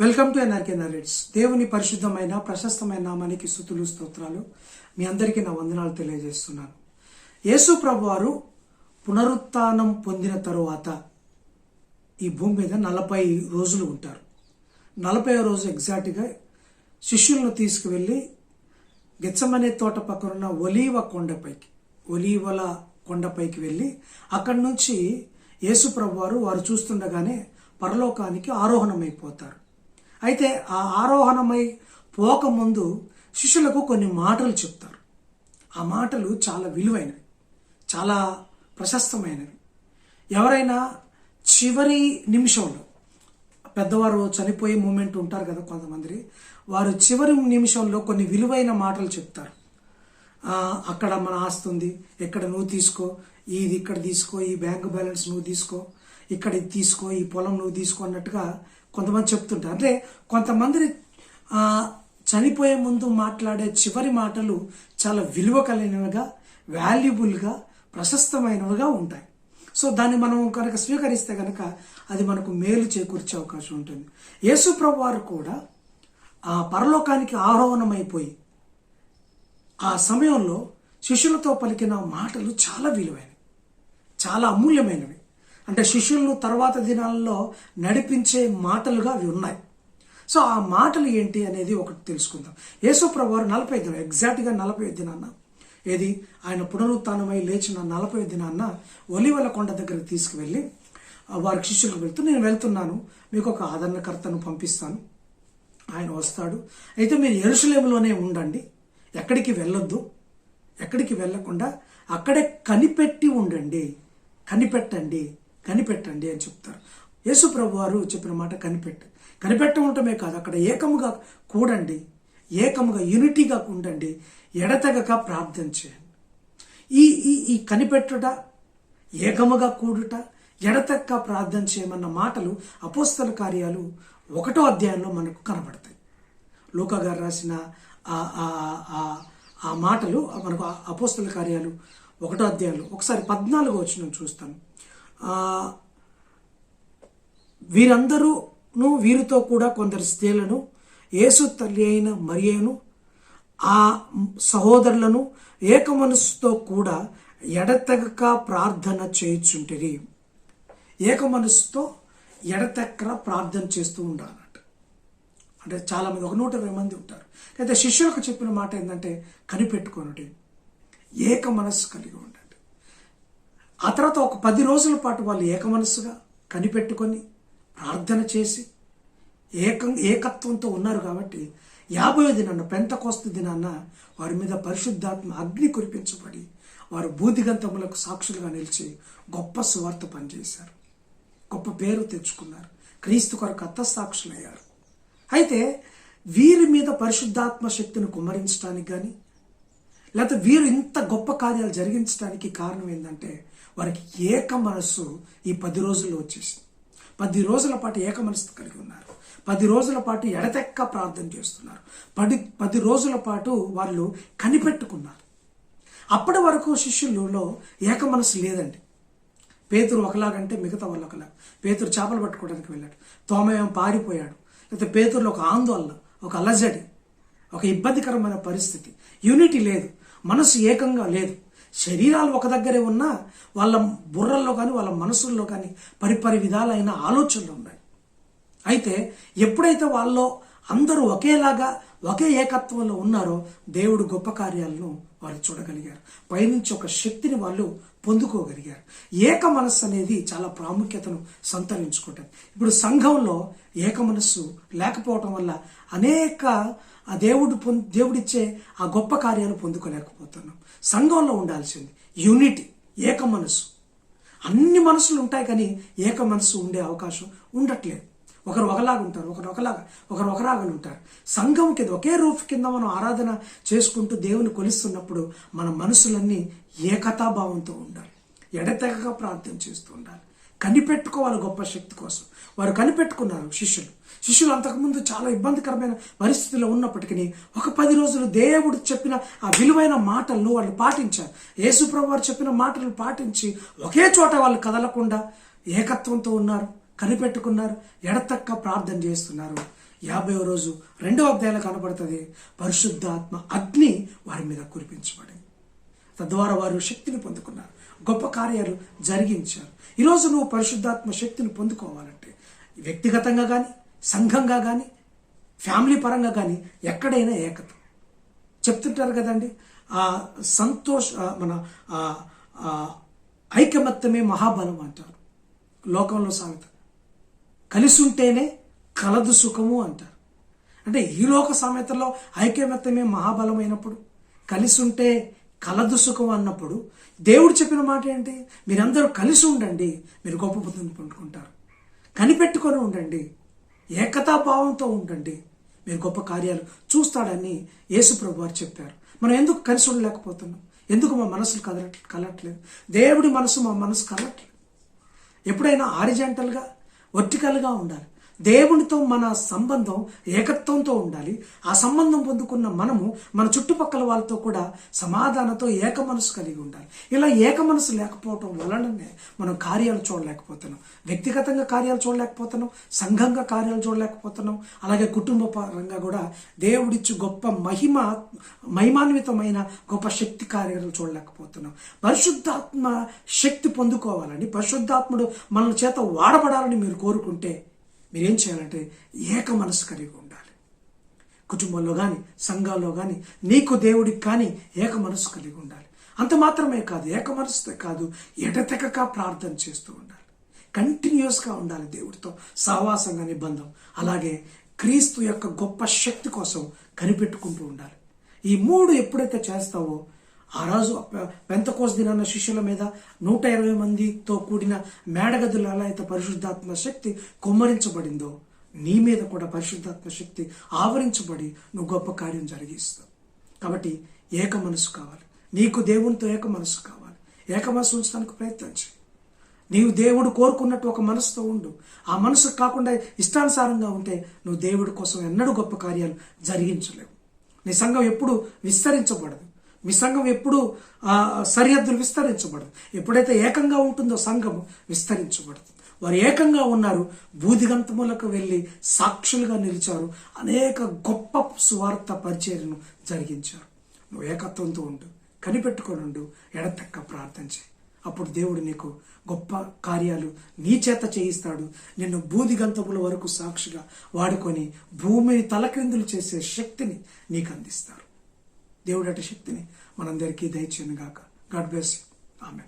Welcome to NRK narrates దేవుని పరిశుద్ధమైన ప్రశస్తమైన నామానికి స్థుతులు స్తోత్రాలు. మీ అందరికీ నా వందనాలు తెలియజేస్తున్నాను. యేసు ప్రభు వారు పునరుత్థానం పొందిన తరువాత ఈ భూమి మీద నలభై రోజులు ఉంటారు. నలభై రోజు ఎగ్జాక్ట్గా శిష్యులను తీసుకువెళ్ళి గెచ్చమనే తోట పక్కన ఉన్న ఒలీవ కొండపైకి ఒలీవల కొండపైకి వెళ్ళి అక్కడి నుంచి యేసు ప్రభు వారు వారు చూస్తుండగానే పరలోకానికి ఆరోహణమైపోతారు. అయితే ఆ ఆరోహణమై పోకముందు శిష్యులకు కొన్ని మాటలు చెప్తారు. ఆ మాటలు చాలా విలువైనవి చాలా ప్రశస్తమైనవి. ఎవరైనా చివరి నిమిషంలో పెద్దవారు చనిపోయే మూమెంట్ ఉంటారు కదా కొంతమంది వారు చివరి నిమిషంలో కొన్ని విలువైన మాటలు చెప్తారు. అక్కడ మన ఆస్తి ఉంది ఇక్కడ నువ్వు తీసుకో ఇది ఇక్కడ తీసుకో ఈ బ్యాంక్ బ్యాలెన్స్ నువ్వు తీసుకో ఇక్కడ ఇది తీసుకో ఈ పొలం నువ్వు తీసుకో అన్నట్టుగా కొంతమంది చెప్తుంటారు. అంటే కొంతమంది చనిపోయే ముందు మాట్లాడే చివరి మాటలు చాలా విలువ కలిగినవిగా వాల్యుబుల్గా ప్రశస్తమైనవిగా ఉంటాయి. సో దాన్ని మనం కనుక స్వీకరిస్తే కనుక అది మనకు మేలు చేకూర్చే అవకాశం ఉంటుంది. యేసు వారు కూడా ఆ పరలోకానికి ఆరోహణమైపోయి ఆ సమయంలో శిష్యులతో పలికిన మాటలు చాలా విలువైనవి. చాలా అమూల్యమైనవి. అంటే శిష్యులను తర్వాత దినాల్లో నడిపించే మాటలుగా అవి ఉన్నాయి. సో ఆ మాటలు ఏంటి అనేది ఒకటి తెలుసుకుందాం. యేసుప్రభు వారు నలభై దినం ఎగ్జాక్ట్గా నలభై దినాన్న ఏది? ఆయన పునరుత్నమై లేచిన నలభై దినాన్న ఒలివల కొండ దగ్గరికి తీసుకువెళ్ళి వారి శిష్యులకు వెళ్తూ నేను వెళ్తున్నాను మీకు ఒక ఆదరణకర్తను పంపిస్తాను. ఆయన వస్తాడు. అయితే మీరు ఎరుసలేములోనే ఉండండి ఎక్కడికి వెళ్ళొద్దు ఎక్కడికి వెళ్ళకుండా అక్కడే కనిపెట్టి ఉండండి కనిపెట్టండి. కనిపెట్టండి అని చెప్తారు. యేసు ప్రభు వారు చెప్పిన మాట కనిపెట్టు కనిపెట్ట ఉండటమే కాదు అక్కడ ఏకముగా కూడండి ఏకముగా యూనిటీగా ఉండండి ఎడతెగక ప్రార్థన చేయండి. ఈ ఈ ఈ కనిపెట్టుట ఏకముగా కూడుట ఎడతెక్క ప్రార్థన చేయమన్న మాటలు అపోస్తల కార్యాలు ఒకటో అధ్యాయంలో మనకు కనబడతాయి. లూకా గారు రాసిన ఆ ఆ ఆ ఆ మాటలు మనకు అపోస్తల కార్యాలు ఒకటో అధ్యాయంలో ఒకసారి పద్నాలుగో వచ్చిన చూస్తాను. వీరందరూను వీరితో కూడా కొందరు స్త్రీలను యేసు తల్లి అయిన మరియను ఆ సహోదరులను ఏక మనస్సుతో కూడా ఎడతెగక ప్రార్థన చేయుచుంటిరి. ఏక మనస్సుతో ఎడతెక్కర ప్రార్థన చేస్తూ ఉండాలన్నట్టు అంటే చాలామంది ఒక నూట ఇరవై మంది ఉంటారు. అయితే శిష్యులకు చెప్పిన మాట ఏంటంటే కనిపెట్టుకోనటి ఏక మనస్సు కలిగి ఉండాలి ఆ తర్వాత ఒక పది రోజుల పాటు వాళ్ళు ఏక మనస్సుగా కనిపెట్టుకొని ప్రార్థన చేసి ఏకం ఏకత్వంతో ఉన్నారు కాబట్టి యాభై దినాన్న పెంతకోస్తు దినాన్న వారి మీద పరిశుద్ధాత్మ అగ్ని కురిపించబడి వారు బూదిగంతములకు సాక్షులుగా నిలిచి గొప్ప సువార్త పనిచేశారు. గొప్ప పేరు తెచ్చుకున్నారు. క్రీస్తు కొరకు అత్త సాక్షులయ్యారు అయితే వీరి మీద పరిశుద్ధాత్మ శక్తిని కుమ్మరించడానికి కానీ లేకపోతే వీరు ఇంత గొప్ప కార్యాలు జరిగించడానికి కారణం ఏంటంటే వారికి ఏక మనస్సు ఈ పది రోజుల్లో వచ్చేసింది. పది రోజుల పాటు ఏక మనస్సు కలిగి ఉన్నారు. పది రోజుల పాటు ఎడతెక్క ప్రార్థన చేస్తున్నారు. పది పది రోజుల పాటు వాళ్ళు కనిపెట్టుకున్నారు. అప్పటి వరకు శిష్యులలో ఏక మనస్సు లేదండి. పేతురు ఒకలాగంటే మిగతా వాళ్ళు ఒకలాగా పేతురు చేపలు పట్టుకోవడానికి వెళ్ళాడు. తోమయం పారిపోయాడు. లేకపోతే పేతురులో ఒక ఆందోళన ఒక అలజడి ఒక ఇబ్బందికరమైన పరిస్థితి. యూనిటీ లేదు. మనసు ఏకంగా లేదు. శరీరాలు ఒక దగ్గరే ఉన్నా వాళ్ళ బుర్రల్లో కానీ వాళ్ళ మనసుల్లో కానీ పరిపరి విధాలైన ఆలోచనలు ఉన్నాయి. అయితే ఎప్పుడైతే వాళ్ళలో అందరూ ఒకేలాగా ఒకే ఏకత్వంలో ఉన్నారో దేవుడు గొప్ప కార్యాలను వారు చూడగలిగారు. పైనుంచి ఒక శక్తిని వాళ్ళు పొందుకోగలిగారు. ఏక మనస్సు అనేది చాలా ప్రాముఖ్యతను సంతరించుకుంటారు ఇప్పుడు సంఘంలో ఏక మనస్సు లేకపోవటం వల్ల అనేక ఆ దేవుడు పొం దేవుడిచ్చే ఆ గొప్ప కార్యాలు పొందుకోలేకపోతున్నాం. సంఘంలో ఉండాల్సింది యూనిటీ ఏక మనస్సు. అన్ని మనసులు ఉంటాయి కానీ ఏక మనసు ఉండే అవకాశం ఉండట్లేదు. ఒకరు ఒకలాగా ఉంటారు ఒకరు ఒకలాగా ఒకరు ఒకలాగా ఉంటారు. సంఘం కింద ఒకే రూఫ్ కింద మనం ఆరాధన చేసుకుంటూ దేవుని కొలుస్తున్నప్పుడు మన మనసులన్నీ ఏకతాభావంతో ఉండాలి. ఎడతెగక ప్రార్థన చేస్తూ ఉండాలి. కనిపెట్టుకోవాలి గొప్ప శక్తి కోసం. వారు కనిపెట్టుకున్నారు శిష్యులు. శిష్యులు అంతకుముందు చాలా ఇబ్బందికరమైన పరిస్థితిలో ఉన్నప్పటికీ ఒక పది రోజులు దేవుడు చెప్పిన ఆ విలువైన మాటలను వాళ్ళు పాటించారు. యేసుప్రభు వారు చెప్పిన మాటలు పాటించి ఒకే చోట వాళ్ళు కదలకుండా ఏకత్వంతో ఉన్నారు. కనిపెట్టుకున్నారు ఎడతక్క ప్రార్థన చేస్తున్నారు. యాభై రోజు రెండవ అధ్యాయంలో కనబడుతుంది పరిశుద్ధాత్మ అగ్ని వారి మీద కురిపించబడింది. తద్వారా వారు శక్తిని పొందుకున్నారు గొప్ప కార్యాలు జరిగించారు. ఈరోజు నువ్వు పరిశుద్ధాత్మ శక్తిని పొందుకోవాలంటే వ్యక్తిగతంగా కానీ సంఘంగా కానీ ఫ్యామిలీ పరంగా కానీ ఎక్కడైనా ఏకత చెప్తుంటారు కదండి ఆ సంతోష మన ఐకమత్యమే మహాబలం అంటారు. లోకంలో సామెత. కలిసి ఉంటేనే కలదు సుఖము అంటారు. అంటే ఈ లోక సామెతలో ఐక్యమత్యమే మహాబలమైనప్పుడు కలిసి ఉంటే కలదు సుఖం అన్నప్పుడు దేవుడు చెప్పిన మాట ఏంటి? మీరందరూ కలిసి ఉండండి మీరు గొప్ప బుద్ధిని పండుకుంటారు కనిపెట్టుకొని ఉండండి ఏకతాభావంతో ఉండండి మీరు గొప్ప కార్యాలు చూస్తాడని యేసుప్రభు వారు చెప్పారు. మనం ఎందుకు కలిసి ఉండలేకపోతున్నాం? ఎందుకు మా మనసులు కదల కలట్లేదు? దేవుడి మనసు మా మనసు కలట్లేదు. ఎప్పుడైనా ఆరిజెంటల్గా వర్టికల్గా ఉండాలి. దేవునితో మన సంబంధం ఏకత్వంతో ఉండాలి. ఆ సంబంధం పొందుకున్న మనము మన చుట్టుపక్కల వాళ్ళతో కూడా సమాధానంతో ఏక మనసు కలిగి ఉండాలి. ఇలా ఏక మనసు లేకపోవటం వలననే మనం కార్యాలు చూడలేకపోతున్నాం. వ్యక్తిగతంగా కార్యాలు చూడలేకపోతున్నాం. సంఘంగా కార్యాలు చూడలేకపోతున్నాం. అలాగే కుటుంబ పరంగా కూడా దేవుడిచ్చు గొప్ప మహిమ మహిమాన్వితమైన గొప్ప శక్తి కార్యాలు చూడలేకపోతున్నాం. పరిశుద్ధాత్మ శక్తి పొందుకోవాలని పరిశుద్ధాత్ముడు మన చేత వాడబడాలని మీరు కోరుకుంటే మీరేం చేయాలంటే ఏక మనసు కలిగి ఉండాలి. కుటుంబంలో కానీ సంఘాల్లో కానీ నీకు దేవుడికి కానీ ఏక మనసు కలిగి ఉండాలి. అంత మాత్రమే కాదు ఏక మనసుతో కాదు ఎడతెగక ప్రార్థన చేస్తూ ఉండాలి. కంటిన్యూస్గా ఉండాలి దేవుడితో. సావాసంగా నిబంధం అలాగే క్రీస్తు యొక్క గొప్ప శక్తి కోసం కనిపెట్టుకుంటూ ఉండాలి. ఈ మూడు ఎప్పుడైతే చేస్తావో ఆ రోజు పెంతకోస దినాన శిష్యుల మీద నూట ఇరవై మందితో కూడిన మేడగదులలో అయితే పరిశుద్ధాత్మ శక్తి కుమ్మరించబడిందో నీ మీద కూడా పరిశుద్ధాత్మ శక్తి ఆవరించబడి నువ్వు గొప్ప కార్యం జరిగిస్తావు. కాబట్టి ఏక మనసు కావాలి. నీకు దేవునితో ఏక మనసు కావాలి. ఏక మనసు ఉంచడానికి ప్రయత్నించి నీవు దేవుడు కోరుకున్నట్టు ఒక మనసుతో ఉండు. ఆ మనసు కాకుండా ఇష్టానుసారంగా ఉంటే నువ్వు దేవుడి కోసం ఎన్నడూ గొప్ప కార్యాలు జరిగించలేవు. నీ సంఘం ఎప్పుడు విస్తరించబడదు. మీ సంఘం ఎప్పుడు సరిహద్దులు విస్తరించబడదు. ఎప్పుడైతే ఏకంగా ఉంటుందో సంఘం విస్తరించబడదు. వారు ఏకంగా ఉన్నారు బూదిగంతములకు వెళ్ళి సాక్షులుగా నిలిచారు అనేక గొప్ప సువార్త పరిచర్యను జరిగించారు. నువ్వు ఏకత్వంతో ఉండు కనిపెట్టుకొనుండు ఎడతెక్క ప్రార్థన చేయి. అప్పుడు దేవుడు నీకు గొప్ప కార్యాలు నీ చేత చేయిస్తాడు. నిన్ను బూదిగంతముల వరకు సాక్షిగా వాడుకొని భూమిని తలక్రిందులు చేసే శక్తిని నీకు అందిస్తారు దేవుడు అటు శక్తిని మనందరికీ దయచేయను గాక గాడ్ బ్లెస్ ఆమె